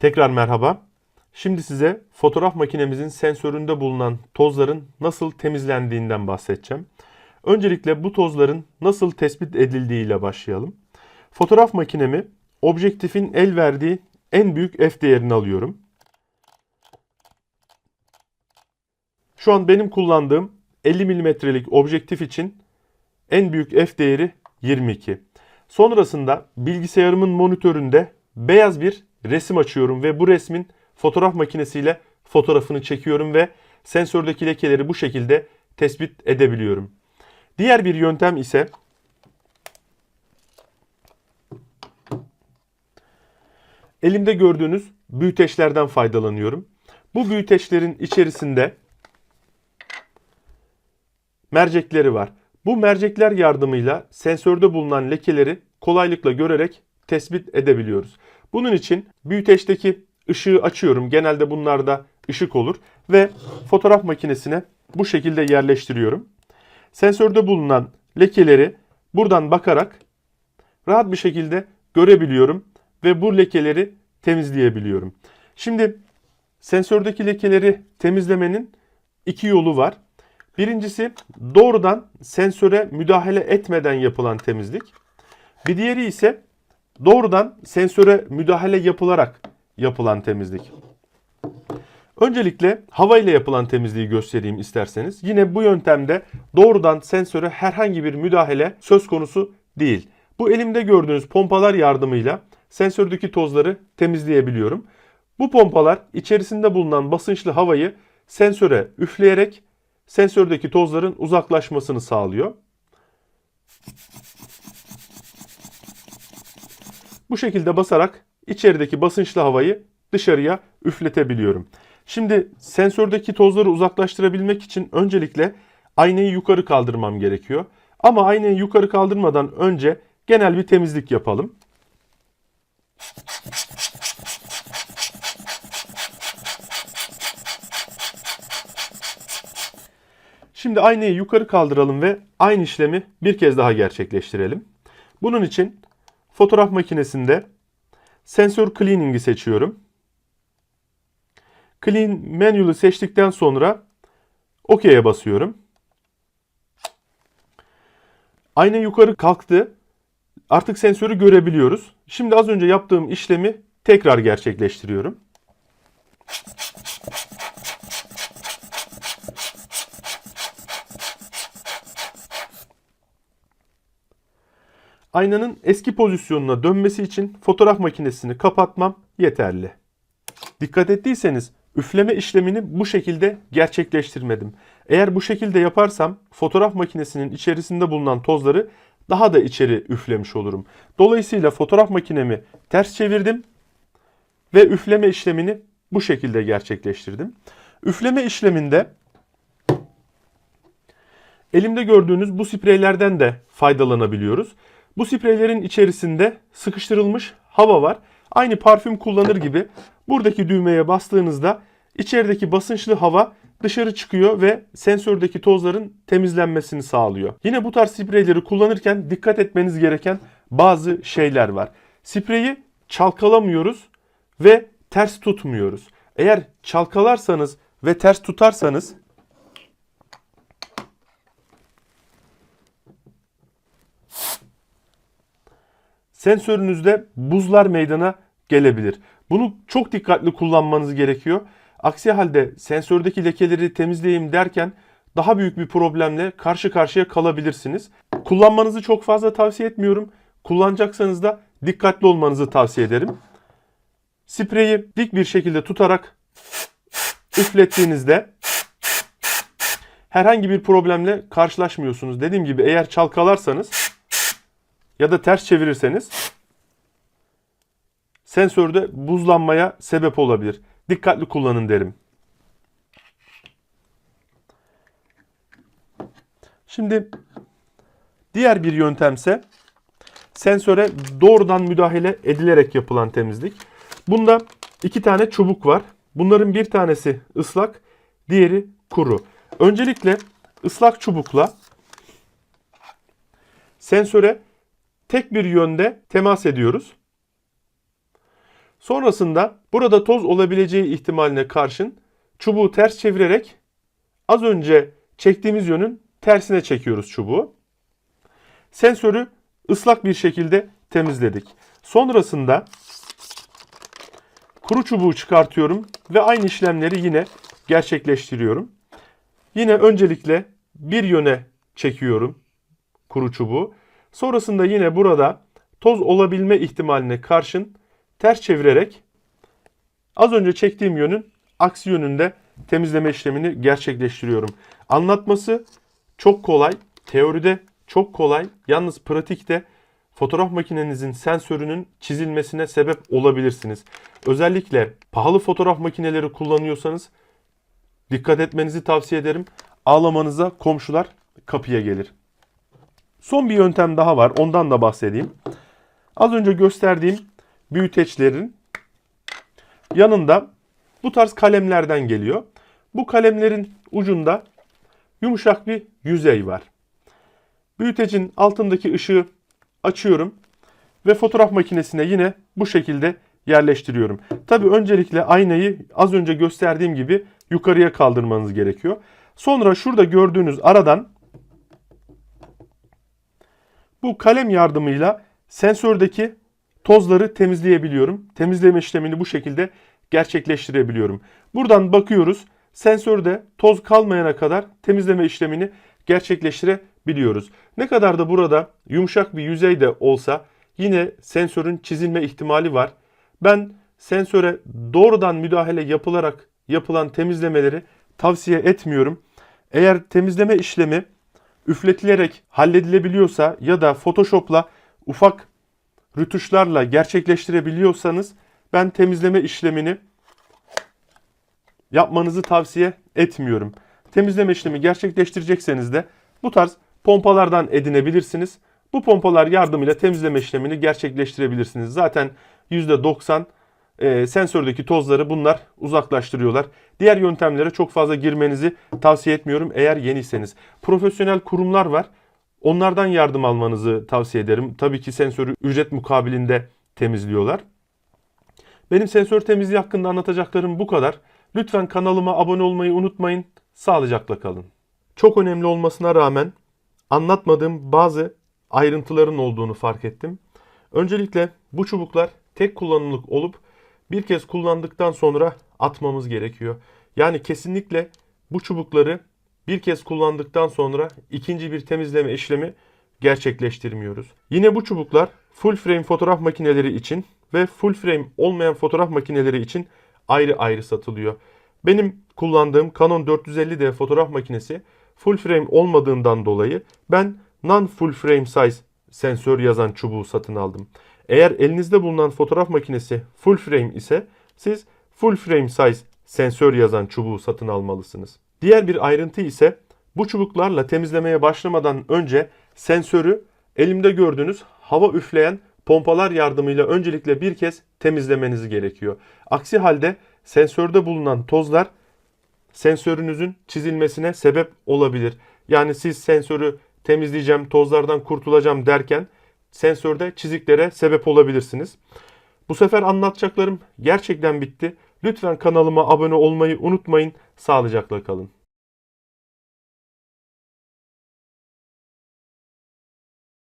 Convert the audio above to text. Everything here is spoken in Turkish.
Tekrar merhaba. Şimdi size fotoğraf makinemizin sensöründe bulunan tozların nasıl temizlendiğinden bahsedeceğim. Öncelikle bu tozların nasıl tespit edildiğiyle başlayalım. Fotoğraf makinemi objektifin el verdiği en büyük f değerini alıyorum. Şu an benim kullandığım 50 mm'lik objektif için en büyük f değeri 22. Sonrasında bilgisayarımın monitöründe beyaz bir resim açıyorum ve bu resmin fotoğraf makinesiyle fotoğrafını çekiyorum ve sensördeki lekeleri bu şekilde tespit edebiliyorum. Diğer bir yöntem ise elimde gördüğünüz büyüteçlerden faydalanıyorum. Bu büyüteçlerin içerisinde mercekleri var. Bu mercekler yardımıyla sensörde bulunan lekeleri kolaylıkla görerek tespit edebiliyoruz. Bunun için büyüteçteki ışığı açıyorum. Genelde bunlarda ışık olur ve fotoğraf makinesine bu şekilde yerleştiriyorum. Sensörde bulunan lekeleri buradan bakarak rahat bir şekilde görebiliyorum ve bu lekeleri temizleyebiliyorum. Şimdi sensördeki lekeleri temizlemenin iki yolu var. Birincisi doğrudan sensöre müdahale etmeden yapılan temizlik. Bir diğeri ise doğrudan sensöre müdahale yapılarak yapılan temizlik. Öncelikle hava ile yapılan temizliği göstereyim isterseniz. Yine bu yöntemde doğrudan sensöre herhangi bir müdahale söz konusu değil. Bu elimde gördüğünüz pompalar yardımıyla sensördeki tozları temizleyebiliyorum. Bu pompalar içerisinde bulunan basınçlı havayı sensöre üfleyerek sensördeki tozların uzaklaşmasını sağlıyor. Bu şekilde basarak içerideki basınçlı havayı dışarıya üfletebiliyorum. Şimdi sensördeki tozları uzaklaştırabilmek için öncelikle aynayı yukarı kaldırmam gerekiyor. Ama aynayı yukarı kaldırmadan önce genel bir temizlik yapalım. Şimdi aynayı yukarı kaldıralım ve aynı işlemi bir kez daha gerçekleştirelim. Bunun için fotoğraf makinesinde sensör cleaning'i seçiyorum. Clean Manual'ı seçtikten sonra OK'ye basıyorum. Ayna yukarı kalktı. Artık sensörü görebiliyoruz. Şimdi az önce yaptığım işlemi tekrar gerçekleştiriyorum. Aynanın eski pozisyonuna dönmesi için fotoğraf makinesini kapatmam yeterli. Dikkat ettiyseniz üfleme işlemini bu şekilde gerçekleştirmedim. Eğer bu şekilde yaparsam fotoğraf makinesinin içerisinde bulunan tozları daha da içeri üflemiş olurum. Dolayısıyla fotoğraf makinemi ters çevirdim ve üfleme işlemini bu şekilde gerçekleştirdim. Üfleme işleminde elimde gördüğünüz bu spreylerden de faydalanabiliyoruz. Bu spreylerin içerisinde sıkıştırılmış hava var. Aynı parfüm kullanır gibi buradaki düğmeye bastığınızda içerideki basınçlı hava dışarı çıkıyor ve sensördeki tozların temizlenmesini sağlıyor. Yine bu tarz spreyleri kullanırken dikkat etmeniz gereken bazı şeyler var. Spreyi çalkalamıyoruz ve ters tutmuyoruz. Eğer çalkalarsanız ve ters tutarsanız sensörünüzde buzlar meydana gelebilir. Bunu çok dikkatli kullanmanız gerekiyor. Aksi halde sensördeki lekeleri temizleyeyim derken daha büyük bir problemle karşı karşıya kalabilirsiniz. Kullanmanızı çok fazla tavsiye etmiyorum. Kullanacaksanız da dikkatli olmanızı tavsiye ederim. Spreyi dik bir şekilde tutarak üflettiğinizde herhangi bir problemle karşılaşmıyorsunuz. Dediğim gibi eğer çalkalarsanız ya da ters çevirirseniz sensörde buzlanmaya sebep olabilir. Dikkatli kullanın derim. Şimdi diğer bir yöntemse sensöre doğrudan müdahale edilerek yapılan temizlik. Bunda iki tane çubuk var. Bunların bir tanesi ıslak, diğeri kuru. Öncelikle ıslak çubukla sensöre tek bir yönde temas ediyoruz. Sonrasında burada toz olabileceği ihtimaline karşın çubuğu ters çevirerek az önce çektiğimiz yönün tersine çekiyoruz çubuğu. Sensörü ıslak bir şekilde temizledik. Sonrasında kuru çubuğu çıkartıyorum ve aynı işlemleri yine gerçekleştiriyorum. Yine öncelikle bir yöne çekiyorum kuru çubuğu. Sonrasında yine burada toz olabilme ihtimaline karşın ters çevirerek az önce çektiğim yönün aksi yönünde temizleme işlemini gerçekleştiriyorum. Anlatması çok kolay, teoride çok kolay. Yalnız pratikte fotoğraf makinenizin sensörünün çizilmesine sebep olabilirsiniz. Özellikle pahalı fotoğraf makineleri kullanıyorsanız dikkat etmenizi tavsiye ederim. Ağlamanıza komşular kapıya gelir. Son bir yöntem daha var. Ondan da bahsedeyim. Az önce gösterdiğim büyüteçlerin yanında bu tarz kalemlerden geliyor. Bu kalemlerin ucunda yumuşak bir yüzey var. Büyütecin altındaki ışığı açıyorum ve fotoğraf makinesine yine bu şekilde yerleştiriyorum. Tabi öncelikle aynayı az önce gösterdiğim gibi yukarıya kaldırmanız gerekiyor. Sonra şurada gördüğünüz aradan bu kalem yardımıyla sensördeki tozları temizleyebiliyorum. Temizleme işlemini bu şekilde gerçekleştirebiliyorum. Buradan bakıyoruz. Sensörde toz kalmayana kadar temizleme işlemini gerçekleştirebiliyoruz. Ne kadar da burada yumuşak bir yüzey de olsa yine sensörün çizilme ihtimali var. Ben sensöre doğrudan müdahale yapılarak yapılan temizlemeleri tavsiye etmiyorum. Eğer temizleme işlemi üfletilerek halledilebiliyorsa ya da Photoshop'la ufak rütuşlarla gerçekleştirebiliyorsanız ben temizleme işlemini yapmanızı tavsiye etmiyorum. Temizleme işlemi gerçekleştirecekseniz de bu tarz pompalardan edinebilirsiniz. Bu pompalar yardımıyla temizleme işlemini gerçekleştirebilirsiniz. Zaten %90 e, sensördeki tozları bunlar uzaklaştırıyorlar. Diğer yöntemlere çok fazla girmenizi tavsiye etmiyorum eğer yeniyseniz. Profesyonel kurumlar var. Onlardan yardım almanızı tavsiye ederim. Tabii ki sensörü ücret mukabilinde temizliyorlar. Benim sensör temizliği hakkında anlatacaklarım bu kadar. Lütfen kanalıma abone olmayı unutmayın. Sağlıcakla kalın. Çok önemli olmasına rağmen anlatmadığım bazı ayrıntıların olduğunu fark ettim. Öncelikle bu çubuklar tek kullanımlık olup bir kez kullandıktan sonra atmamız gerekiyor. Yani kesinlikle bu çubukları bir kez kullandıktan sonra ikinci bir temizleme işlemi gerçekleştirmiyoruz. Yine bu çubuklar full frame fotoğraf makineleri için ve full frame olmayan fotoğraf makineleri için ayrı ayrı satılıyor. Benim kullandığım Canon 450D fotoğraf makinesi full frame olmadığından dolayı ben non full frame size sensör yazan çubuğu satın aldım. Eğer elinizde bulunan fotoğraf makinesi full frame ise siz full frame size sensör yazan çubuğu satın almalısınız. Diğer bir ayrıntı ise bu çubuklarla temizlemeye başlamadan önce sensörü elimde gördüğünüz hava üfleyen pompalar yardımıyla öncelikle bir kez temizlemeniz gerekiyor. Aksi halde sensörde bulunan tozlar sensörünüzün çizilmesine sebep olabilir. Yani siz sensörü temizleyeceğim, tozlardan kurtulacağım derken sensörde çiziklere sebep olabilirsiniz. Bu sefer anlatacaklarım gerçekten bitti. Lütfen kanalıma abone olmayı unutmayın. Sağlıcakla kalın.